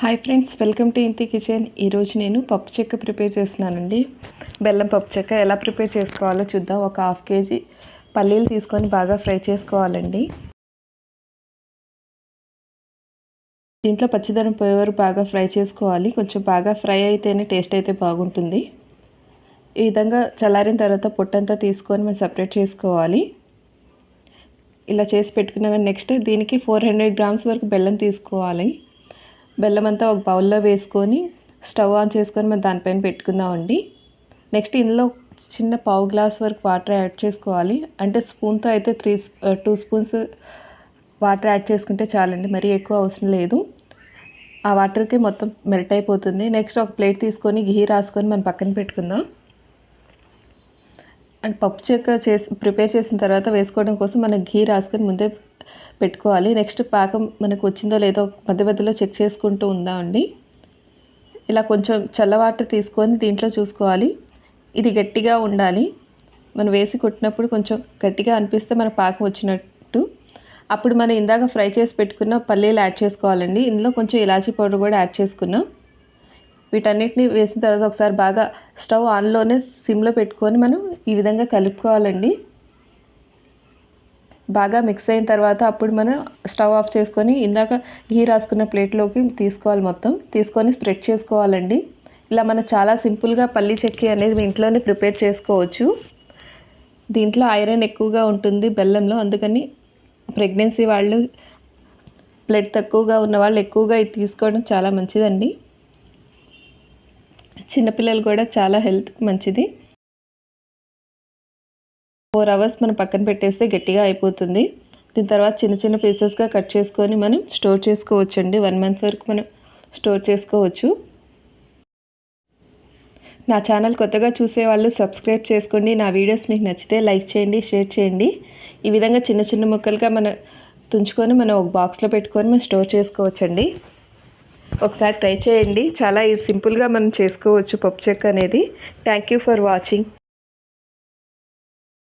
Hi friends welcome to Inthi kitchen ఈరోజు నేను పప్పు చెక్క ప్రిపేర్ చేస్తున్నానండి. బెల్లం పప్పు చెక్క ఎలా ప్రిపేర్ చేసుకోవాలో చూద్దాం. ఒక హాఫ్ కేజీ పల్లీలు తీసుకొని బాగా ఫ్రై చేసుకోవాలండి. దీంట్లో పచ్చిదనం పోయే వరకు బాగా ఫ్రై చేసుకోవాలి. కొంచెం బాగా ఫ్రై అయితేనే టేస్ట్ అయితే బాగుంటుంది. ఈ విధంగా చల్లారిన తర్వాత పొట్టంతా తీసుకొని మనం సపరేట్ చేసుకోవాలి. ఇలా చేసి పెట్టుకున్నాక నెక్స్ట్ దీనికి ఫోర్ హండ్రెడ్ గ్రామ్స్ వరకు బెల్లం తీసుకోవాలి. బెల్లం అంతా ఒక బౌల్లో వేసుకొని స్టవ్ ఆన్ చేసుకొని మనం దానిపైన పెట్టుకుందామండి. నెక్స్ట్ ఇందులో చిన్న పావు గ్లాస్ వరకు వాటర్ యాడ్ చేసుకోవాలి. అంటే స్పూన్తో అయితే three two spoons water add చేసుకుంటే చాలండి. మరీ ఎక్కువ అవసరం లేదు. ఆ వాటర్కి మొత్తం మెల్ట్ అయిపోతుంది. నెక్స్ట్ ఒక ప్లేట్ తీసుకొని ఘీ రాసుకొని మనం పక్కన పెట్టుకుందాం. అండ్ పప్పు చెక్క చేసి ప్రిపేర్ చేసిన తర్వాత వేసుకోవడం కోసం మనం ఘీ రాసుకొని ముందే పెట్టుకోవాలి. నెక్స్ట్ పాకం మనకు వచ్చిందో లేదో మధ్య మధ్యలో చెక్ చేసుకుంటూ ఉందామండి. ఇలా కొంచెం చల్ల వాటర్ తీసుకొని దీంట్లో చూసుకోవాలి. ఇది గట్టిగా ఉండాలి. మనం వేసి కొట్టినప్పుడు కొంచెం గట్టిగా అనిపిస్తే మన పాకం వచ్చినట్టు. అప్పుడు మనం ఇందాక ఫ్రై చేసి పెట్టుకున్న పల్లీలు యాడ్ చేసుకోవాలండి. ఇందులో కొంచెం ఇలాచీ పౌడర్ కూడా యాడ్ చేసుకున్నాం. వీటన్నిటిని వేసిన తర్వాత ఒకసారి బాగా స్టవ్ ఆన్లోనే సిమ్లో పెట్టుకొని మనం ఈ విధంగా కలుపుకోవాలండి. బాగా మిక్స్ అయిన తర్వాత అప్పుడు మనం స్టవ్ ఆఫ్ చేసుకొని ఇందాక ఘీ రాసుకున్న ప్లేట్లోకి తీసుకోవాలి మొత్తం. తీసుకొని స్ప్రెడ్ చేసుకోవాలండి. ఇలా మనం చాలా సింపుల్గా పల్లి చెక్కి అనేది ఇంట్లోనే ప్రిపేర్ చేసుకోవచ్చు. దీంట్లో ఐరన్ ఎక్కువగా ఉంటుంది బెల్లంలో. అందుకని ప్రెగ్నెన్సీ వాళ్ళు బ్లడ్ తక్కువగా ఉన్న వాళ్ళు ఎక్కువగా ఇది తీసుకోవడం చాలా మంచిదండి. చిన్నపిల్లలు కూడా చాలా హెల్త్ మంచిది. ఫోర్ అవర్స్ మనం పక్కన పెట్టేస్తే గట్టిగా అయిపోతుంది. దీని తర్వాత చిన్న చిన్న పీసెస్గా కట్ చేసుకొని మనం స్టోర్ చేసుకోవచ్చు అండి వన్ మంత్ వరకు మనం స్టోర్ చేసుకోవచ్చు. నా ఛానల్ కొత్తగా చూసేవాళ్ళు సబ్స్క్రైబ్ చేసుకోండి. నా వీడియోస్ మీకు నచ్చితే లైక్ చేయండి షేర్ చేయండి. ఈ విధంగా చిన్న చిన్న ముక్కలుగా మనం తుంచుకొని మనం ఒక బాక్స్లో పెట్టుకొని మనం స్టోర్ చేసుకోవచ్చండి. ఒకసారి ట్రై చేయండి. చాలా సింపుల్గా మనం చేసుకోవచ్చు పప్పు చెక్క అనేది. Thank you for watching